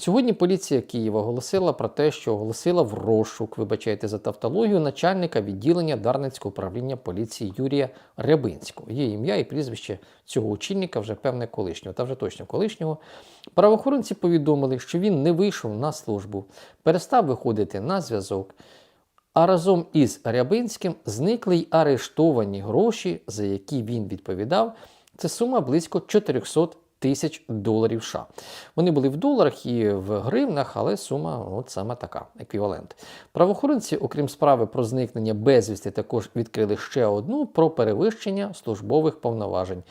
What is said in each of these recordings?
Сьогодні поліція Києва оголосила про те, що оголосила в розшук, вибачайте за тавтологію, начальника відділення Дарницького управління поліції Юрія Рябинського. Є ім'я і прізвище цього очільника, вже певне колишнього, та вже точно колишнього. Правоохоронці повідомили, що він не вийшов на службу, перестав виходити на зв'язок. А разом із Рябинським зникли й арештовані гроші, за які він відповідав. Це сума близько 400 тисяч доларів США. Вони були в доларах і в гривнах, але сума от саме така, еквівалент. Правоохоронці, окрім справи про зникнення безвісти, також відкрили ще одну про перевищення службових повноважень.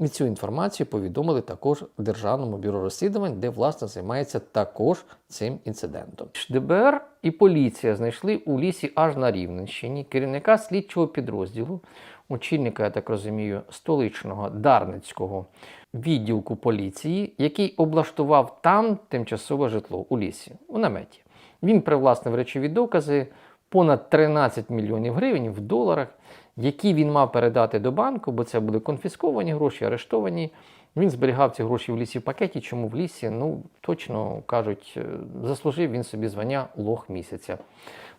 І цю інформацію повідомили також Державному бюро розслідувань, де власне займається також цим інцидентом. ДБР і поліція знайшли у лісі аж на Рівненщині керівника слідчого підрозділу, очільника, я так розумію, столичного Дарницького відділку поліції, який облаштував там тимчасове житло у лісі, у наметі. Він привласнив речові докази понад 13 мільйонів гривень в доларах, які він мав передати до банку, бо це були конфісковані гроші, арештовані. Він зберігав ці гроші в лісі в пакеті. Чому в лісі? Ну, точно кажуть, е, заслужив він собі звання лох місяця.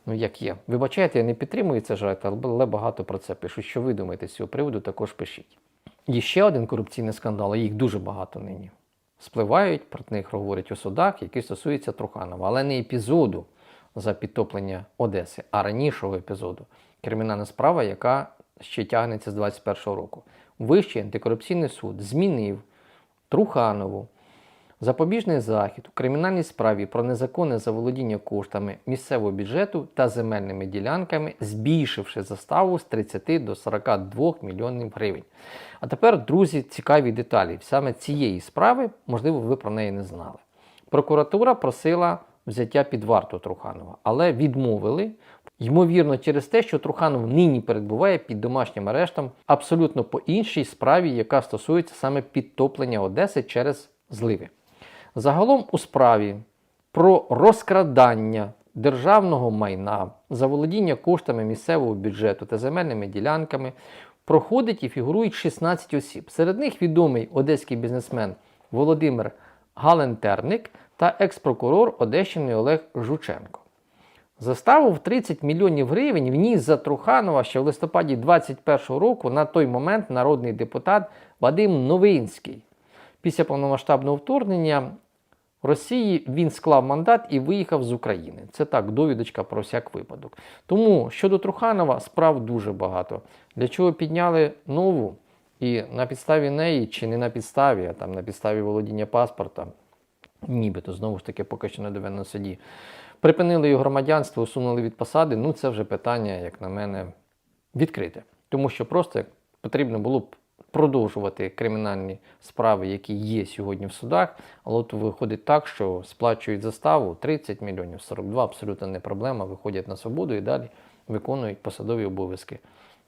Ну, як є. Вибачайте, я не підтримую це жарт, але багато про це пишуть. Що ви думаєте з цього приводу, також пишіть. Є ще один корупційний скандал, а їх дуже багато нині. Спливають, про них говорять у судах, які стосуються Труханова, але не епізоду за підтоплення Одеси, а ранішого епізоду. Кримінальна справа, яка ще тягнеться з 21-го року. Вищий антикорупційний суд змінив Труханову запобіжний захід у кримінальній справі про незаконне заволодіння коштами місцевого бюджету та земельними ділянками, збільшивши заставу з 30 до 42 мільйонів гривень. А тепер, друзі, цікаві деталі. Саме цієї справи, можливо, ви про неї не знали. Прокуратура просила взяття під варту Труханова, але відмовили. Ймовірно, через те, що Труханов нині перебуває під домашнім арештом абсолютно по іншій справі, яка стосується саме підтоплення Одеси через зливи. Загалом у справі про розкрадання державного майна, заволодіння коштами місцевого бюджету та земельними ділянками проходить і фігурують 16 осіб. Серед них відомий одеський бізнесмен Володимир Галентерник та екс-прокурор Одещини Олег Жученко. Заставу в 30 мільйонів гривень вніс за Труханова ще в листопаді 2021 року на той момент народний депутат Вадим Новинський. Після повномасштабного вторгнення Росії він склав мандат і виїхав з України. Це так, довідочка про всяк випадок. Тому щодо Труханова справ дуже багато. Для чого підняли нову? І на підставі неї, чи не на підставі, а там на підставі володіння паспорта, нібито знову ж таки поки що не доведено суді. Припинили його громадянство, усунули від посади. Ну це вже питання, як на мене, відкрите. Тому що просто потрібно було б продовжувати кримінальні справи, які є сьогодні в судах. Але от виходить так, що сплачують заставу 30 мільйонів, 42 абсолютно не проблема. Виходять на свободу і далі виконують посадові обов'язки.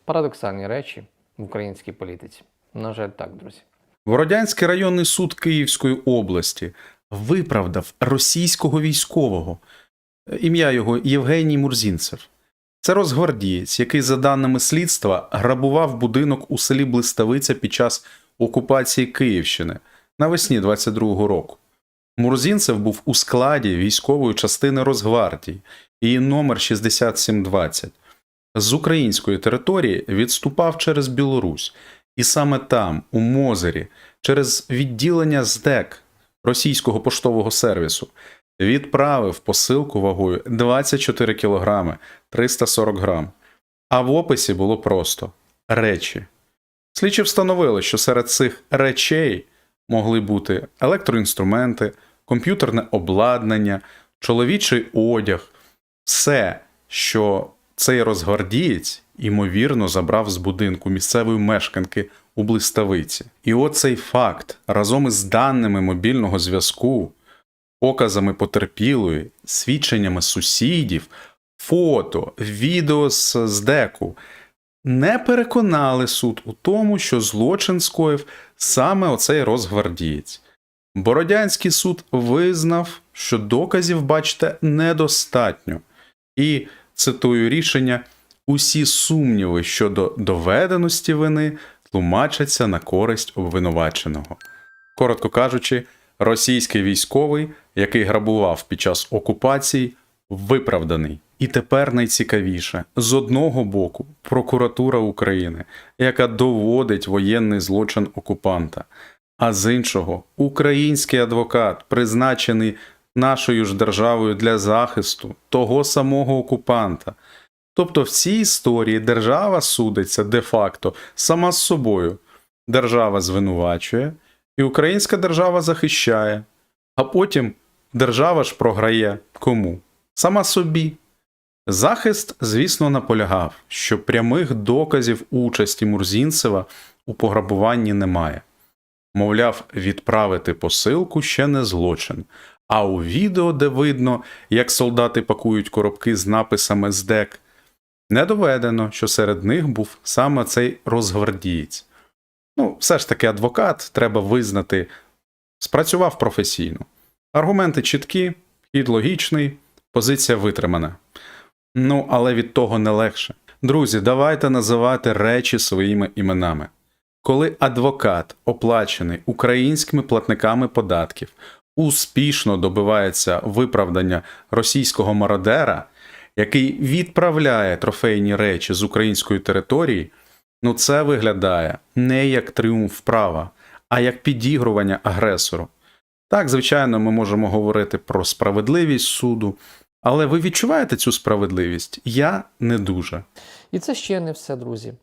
Парадоксальні речі в українській політиці. На жаль, так, друзі. Бородянський районний суд Київської області виправдав російського військового. Ім'я його Євгеній Мурзінцев. Це розгвардієць, який, за даними слідства, грабував будинок у селі Блиставиця під час окупації Київщини навесні 22-го року. Мурзінцев був у складі військової частини Росгвардії, її номер 6720. З української території відступав через Білорусь, і саме там, у Мозері, через відділення ЗДЕК російського поштового сервісу, відправив посилку вагою 24 кг 340 грам. А в описі було просто речі. Слідчі встановили, що серед цих речей могли бути електроінструменти, комп'ютерне обладнання, чоловічий одяг, все, що цей розгвардієць, ймовірно, забрав з будинку місцевої мешканки у блиставиці. І оцей факт разом із даними мобільного зв'язку показами потерпілої, свідченнями сусідів, фото, відео з, з деку не переконали суд у тому, що злочин скоїв саме оцей розгвардієць. Бородянський суд визнав, що доказів, бачите, недостатньо. І, цитую рішення, усі сумніви щодо доведеності вини тлумачаться на користь обвинуваченого. Коротко кажучи, Російський військовий, який грабував під час окупації, виправданий. І тепер найцікавіше: з одного боку, прокуратура України, яка доводить воєнний злочин окупанта, а з іншого, український адвокат, призначений нашою ж державою для захисту того самого окупанта. Тобто в цій історії держава судиться де-факто сама з собою. Держава звинувачує, і українська держава захищає, а потім держава ж програє кому? Сама собі. Захист, звісно, наполягав, що прямих доказів участі Мурзінцева у пограбуванні немає. Мовляв, відправити посилку ще не злочин. А у відео, де видно, як солдати пакують коробки з написами СДЕК, не доведено, що серед них був саме цей розгвардієць. Ну, все ж таки, адвокат, треба визнати, спрацював професійно. Аргументи чіткі, хід логічний, позиція витримана. Ну, але від того не легше. Друзі, давайте називати речі своїми іменами. Коли адвокат, оплачений українськими платниками податків, успішно добивається виправдання російського мародера, який відправляє трофейні речі з української території, ну це виглядає не як тріумф права, а як підігрування агресору. Так, звичайно, ми можемо говорити про справедливість суду, але ви відчуваєте цю справедливість? Я не дуже. І це ще не все, друзі.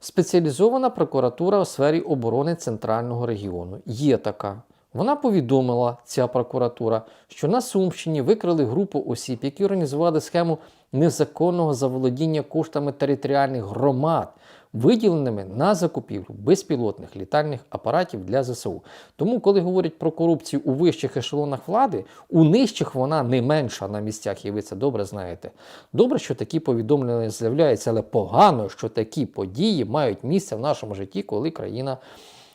Спеціалізована прокуратура у сфері оборони центрального регіону. Є така. Вона повідомила, ця прокуратура, що на Сумщині викрили групу осіб, які організували схему незаконного заволодіння коштами територіальних громад, виділеними на закупівлю безпілотних літальних апаратів для ЗСУ. Тому, коли говорять про корупцію у вищих ешелонах влади, у нижчих вона не менша на місцях, і ви це добре знаєте. Добре, що такі повідомлення з'являються, але погано, що такі події мають місце в нашому житті, коли країна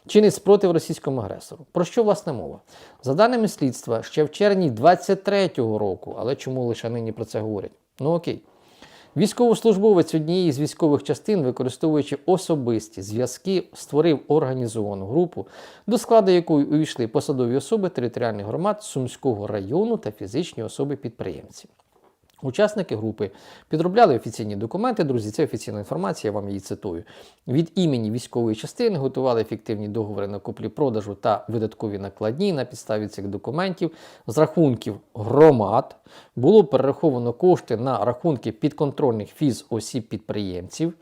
чинить спротив російському агресору. Про що власне мова? За даними слідства, ще в червні 23-го року, але чому лише нині про це говорять? Ну окей. Військовослужбовець однієї з військових частин, використовуючи особисті зв'язки, створив організовану групу, до складу якої увійшли посадові особи територіальних громад Сумського району та фізичні особи-підприємці. Учасники групи підробляли офіційні документи, друзі, це офіційна інформація, я вам її цитую. Від імені військової частини готували ефективні договори на куплі-продажу та видаткові накладні. На підставі цих документів з рахунків громад було перераховано кошти на рахунки підконтрольних фіз осіб підприємців.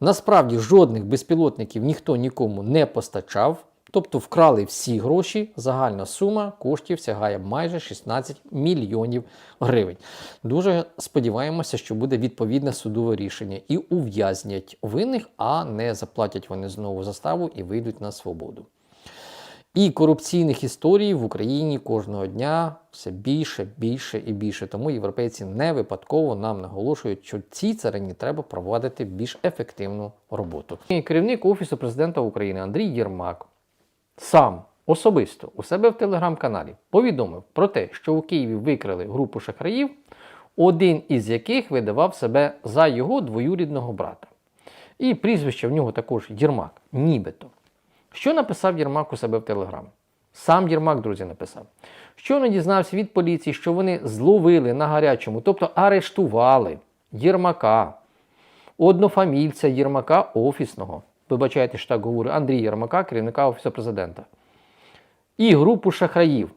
Насправді жодних безпілотників ніхто нікому не постачав. Тобто вкрали всі гроші, загальна сума коштів сягає майже 16 мільйонів гривень. Дуже сподіваємося, що буде відповідне судове рішення і ув'язнять винних, а не заплатять вони знову заставу і вийдуть на свободу. І корупційних історій в Україні кожного дня все більше, більше і більше. Тому європейці не випадково нам наголошують, що цій царині треба проводити більш ефективну роботу. Керівник Офісу президента України Андрій Єрмак сам особисто у себе в телеграм-каналі повідомив про те, що у Києві викрили групу шахраїв, один із яких видавав себе за його двоюрідного брата. І прізвище в нього також Єрмак, нібито. Що написав Єрмак у себе в Телеграм? Сам Єрмак, друзі, написав. Щойно дізнався від поліції, що вони зловили на гарячому, тобто арештували Єрмака, однофамільця Єрмака офісного. Вибачайте, що так говорю, Андрія Єрмака, керівника Офісу президента. І групу шахраїв.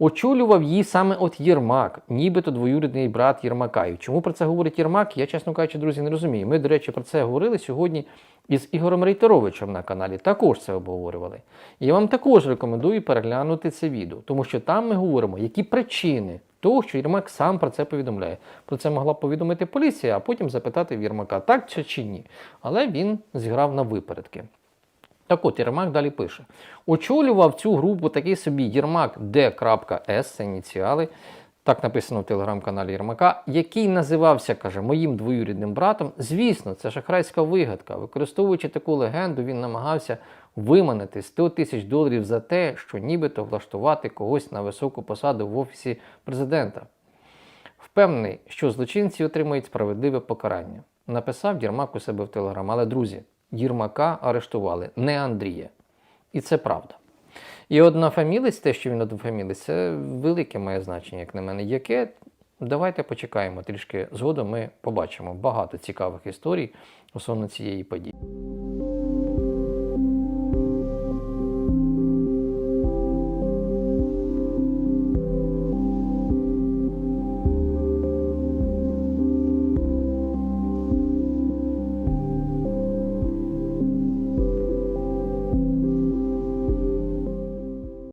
Очолював її саме от Єрмак, нібито двоюрідний брат Єрмака. І чому про це говорить Єрмак, я, чесно кажучи, друзі, не розумію. Ми, до речі, про це говорили сьогодні із Ігорем Рейтеровичем на каналі. Також це обговорювали. І я вам також рекомендую переглянути це відео, тому що там ми говоримо, які причини того, що Єрмак сам про це повідомляє. Про це могла б повідомити поліція, а потім запитати Єрмака, так чи, чи ні. Але він зіграв на випередки. Так от, Єрмак далі пише: очолював цю групу такий собі Єрмак Д.С, це ініціали, так написано в телеграм-каналі Єрмака, який називався, каже, моїм двоюрідним братом. Звісно, це шахрайська вигадка. Використовуючи таку легенду, він намагався виманити 100 тисяч доларів за те, що нібито влаштувати когось на високу посаду в офісі президента. Впевнений, що злочинці отримають справедливе покарання. Написав Єрмак у себе в телеграм. Але, друзі, Єрмака арештували, не Андрія. І це правда. І однофамілець, те, що він однофамілець, це велике має значення, як на мене. Яке? Давайте почекаємо трішки згодом. Ми побачимо багато цікавих історій стосовно цієї події.